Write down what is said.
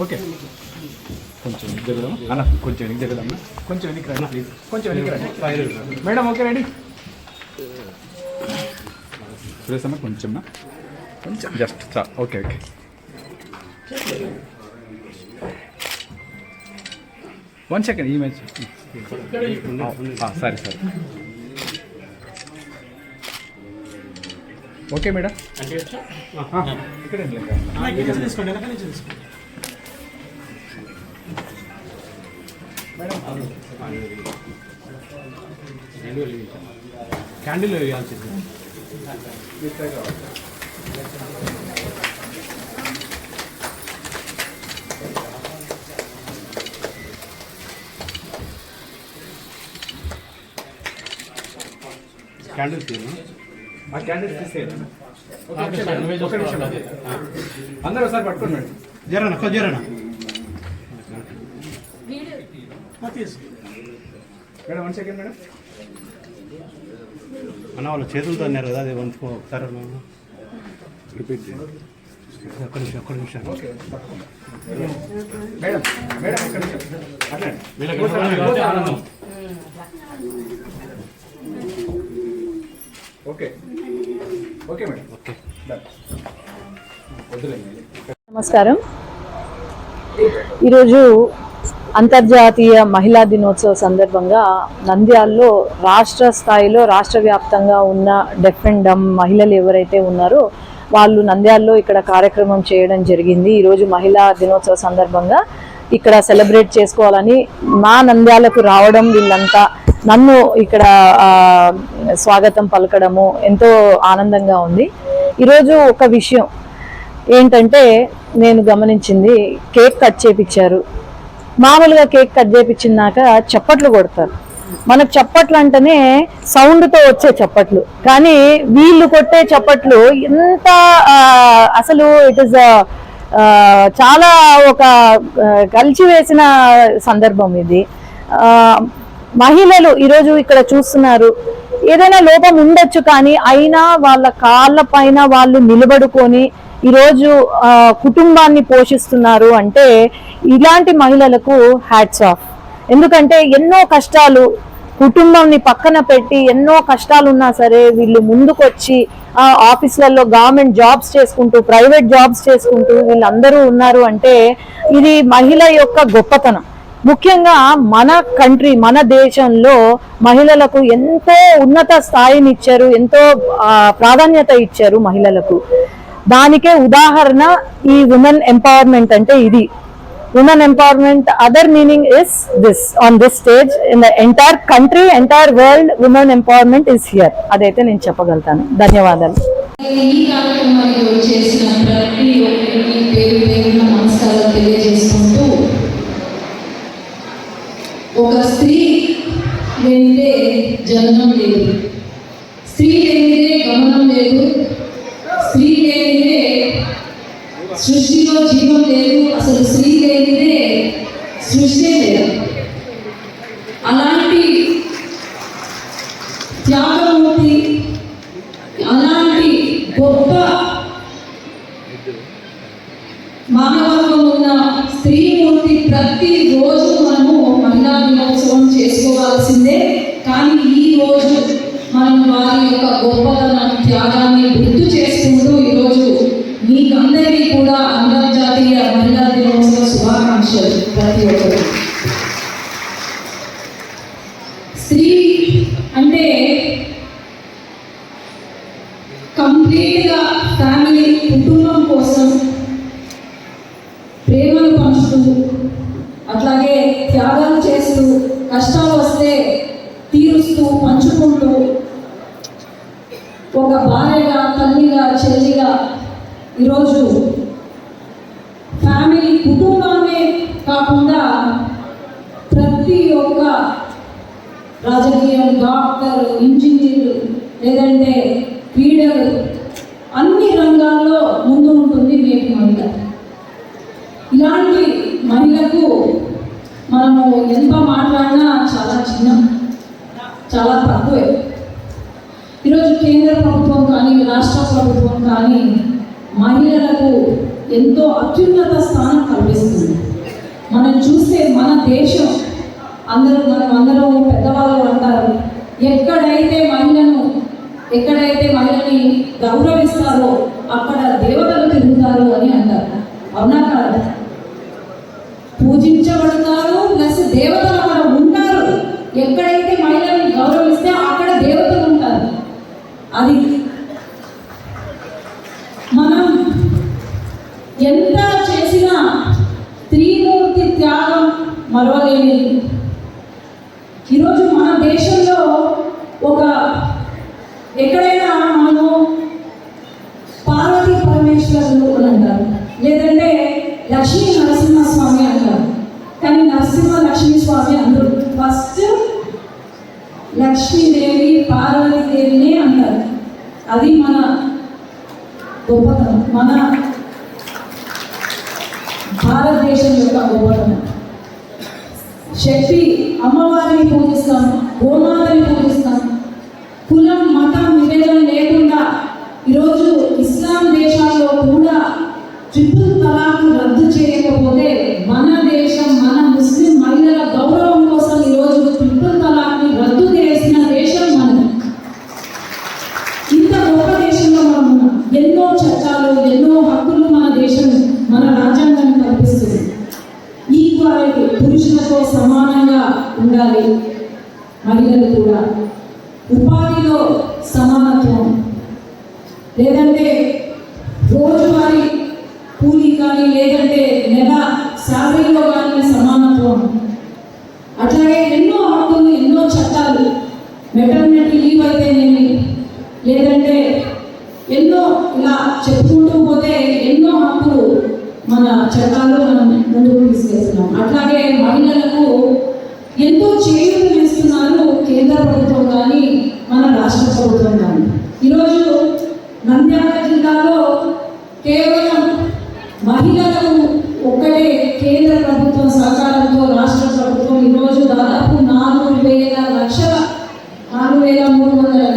Okay. కొంచెం వెనక్కి జరుగుదాం అన్న కొంచెం వెనక్కి జరుగుదాం కొంచెం వెనక్కి రండి ప్లీజ్ కొంచెం వెనక్కి రండి. Madam okay ready. సురేష్ అన్న కొంచెం నా కొంచెం. Just okay okay. One second ఈ మ్యాచ్. సరే సరే. Okay madam. ఇక్కడ క్యాండిల్ వేయాల్సింది క్యాండిల్ తీరు ఆ క్యాండిల్స్ తీసేయాలి. అందరూ ఒకసారి పట్టుకోండి మేడం. జరనా మేడం వన్ సెకండ్ మేడం అన్న వాళ్ళు చేతులతో అన్నారు కదా అది వంచుకో ఒకసారి. రిపీట్ చేయండి. ఒక్క నిమిషం ఒక్క నిమిషం. మేడం మేడం ఒక్క నిమిషం. అట్లండి వీళ్ళకి ఆనందం ఓకే ఓకే మేడం ఓకే నమస్కారం. ఈరోజు అంతర్జాతీయ మహిళా దినోత్సవ సందర్భంగా నంద్యాలలో రాష్ట్ర స్థాయిలో రాష్ట్ర వ్యాప్తంగా ఉన్న డెఫ్ అండ్ డమ్ మహిళలు ఎవరైతే ఉన్నారో వాళ్ళు నంద్యాలలో ఇక్కడ కార్యక్రమం చేయడం జరిగింది. ఈరోజు మహిళా దినోత్సవ సందర్భంగా ఇక్కడ సెలబ్రేట్ చేసుకోవాలని మా నంద్యాలకు రావడం వీళ్ళంతా నన్ను ఇక్కడ స్వాగతం పలకడము ఎంతో ఆనందంగా ఉంది. ఈరోజు ఒక విషయం ఏంటంటే నేను గమనించింది కేక్ కట్ చేపించారు మామూలుగా కేక్ కట్ చేపించినాక చప్పట్లు కొడతారు. మనకు చప్పట్లు అంటేనే సౌండ్తో వచ్చే చప్పట్లు. కానీ వీళ్ళు కొట్టే చప్పట్లు ఎంత అసలు ఇట్ ఇస్ చాలా ఒక కలిసి వేసిన సందర్భం ఇది. మహిళలు ఈరోజు ఇక్కడ చూస్తున్నారు. ఏదైనా లోపం ఉండొచ్చు కానీ అయినా వాళ్ళ కాళ్ళ పైన వాళ్ళు నిలబడుకొని ఈరోజు కుటుంబాన్ని పోషిస్తున్నారు అంటే ఇలాంటి మహిళలకు హ్యాట్స్ ఆఫ్ ఎందుకంటే ఎన్నో కష్టాలు కుటుంబంని పక్కన పెట్టి ఎన్నో కష్టాలు ఉన్నా సరే వీళ్ళు ముందుకొచ్చి ఆఫీసులలో గవర్నమెంట్ జాబ్స్ చేసుకుంటూ ప్రైవేట్ జాబ్స్ చేసుకుంటూ వీళ్ళందరూ ఉన్నారు అంటే ఇది మహిళ యొక్క గొప్పతనం. ముఖ్యంగా మన కంట్రీ మన దేశంలో మహిళలకు ఎంతో ఉన్నత స్థాయిని ఇచ్చారు ఎంతో ప్రాధాన్యత ఇచ్చారు మహిళలకు. దానికే ఉదాహరణ ఈ ఉమెన్ ఎంపవర్మెంట్ అంటే ఇది. Women empowerment other meaning is this on this stage in the entire country entire world women empowerment is here అదైతే నేను చెప్పగలుగుతాను. ధన్యవాదాలు. ఒక స్త్రీ జన్మం సృష్టిలో జీవం లేదు అసలు స్త్రీ లేనిదే సృష్టి లేదు. అలాంటి త్యాగమూర్తి అలాంటి గొప్ప మానవత్వం ఉన్న స్త్రీమూర్తి ప్రతి రోజు మనము మహిళా దినోత్సవం చేసుకోవాల్సిందే. కానీ ఈ రోజు మనం వారి యొక్క గొప్పతనం త్యాగాన్ని గుర్తు చేసుకుంటూ ఈరోజు కూడా అంతర్జాతీయ మహిళా దినోత్సవ శుభాకాంక్షలు ప్రతి ఒక్కరు స్త్రీ అంటే కంప్లీట్గా ఫ్యామిలీ కుటుంబం కోసం ప్రేమను పంచుతూ అట్లాగే త్యాగాలు చేస్తూ కష్టాలు వస్తే తీరుస్తూ పంచుకుంటూ ఒక భార్యగా తల్లిగా చెల్లిగా ఈరోజు ఫ్యామిలీ కుటుంబాన్నే కాకుండా ప్రతి ఒక్క రాజకీయం డాక్టర్ ఇంజనీర్ లేదంటే క్రీడలు అన్ని రంగాల్లో ముందు ఉంటుంది నేటి మహిళ. ఇలాంటి మహిళకు మనము ఎంత మాట్లాడినా చాలా చిన్న చాలా తక్కువే. ఈరోజు కేంద్ర ప్రభుత్వం కానీ రాష్ట్ర ప్రభుత్వం కానీ మహిళలకు ఎంతో అత్యున్నత స్థానం కల్పిస్తుంది మనం చూస్తే మన దేశం అందరూ మనం అందరం పెద్దవాళ్ళు అంటారు ఎక్కడైతే మహిళను ఎక్కడైతే మహిళని గౌరవిస్తారో అక్కడ దేవతలు తిరుగుతారు అని అంటారు. అవునా కాదు? ఎంత చేసినా త్రిమూర్తి త్యాగం మరవలేనిది ఈరోజు మన దేశంలో ఒక ఎక్కడైనా మనము పార్వతీ పరమేశ్వరులు అని అంటారు. లేదంటే లక్ష్మీ నరసింహస్వామి అంటారు. కానీ నరసింహ లక్ష్మీ స్వామి అందరు ఫస్ట్ లక్ష్మీదేవి పార్వతీదేవినే అంటారు. అది మన గొప్పతనం మన భారతదేశం యొక్క గొప్పతనం. శక్తి అమ్మవారిని పూజిస్తాం గోమాతని పూజిస్తాం. కులం మతం విభేదం లేకుండా ఈరోజు ఇస్లాం దేశాల్లో కూడా ట్రిపుల్ తలాక్ రద్దు చేయకపోతే మన దేశం మన ముస్లిం మహిళల గౌరవం కోసం ఈరోజు ట్రిపుల్ తలాక్ని రద్దు చేసిన దేశం మనది. ఇంత గొప్ప దేశంలో మనం ఉన్నాం. ఎన్నో చట్టాలు ఎన్నో హక్కులు మన దేశం మన రాజ్యాంగం ఈక్వాలిటీ పురుషులతో సమానంగా ఉండాలి. మహిళలు కూడా. ఉపాధిలో సమానత్వం. లేదంటే రోజువారీ కూలి కానీ లేదంటే నెల శాలరీలో కానీ సమానత్వం. అట్లాగే ఎన్నో హక్కులు ఎన్నో చట్టాలు. మెటర్నిటీ లీవ్ అయితేనేమి? లేదంటే ఎన్నో ఇలా చెప్పుకుంటూ పోతే ఎన్నో హక్కులు మన చట్టాల్లో మనం ముందుకు తీసుకెళ్తున్నాం. అట్లాగే మహిళలకు ఎంతో చేయూతనిస్తున్నారు కేంద్ర ప్రభుత్వం కానీ మన రాష్ట్ర ప్రభుత్వం కానీ. ఈరోజు నంద్యాల జిల్లాలో కేవలం మహిళలకు ఒక్కటే కేంద్ర ప్రభుత్వం సహకారంతో రాష్ట్ర ప్రభుత్వం ఈరోజు దాదాపు నాలుగు వేల లక్షల నాలుగు వేల మూడు వందల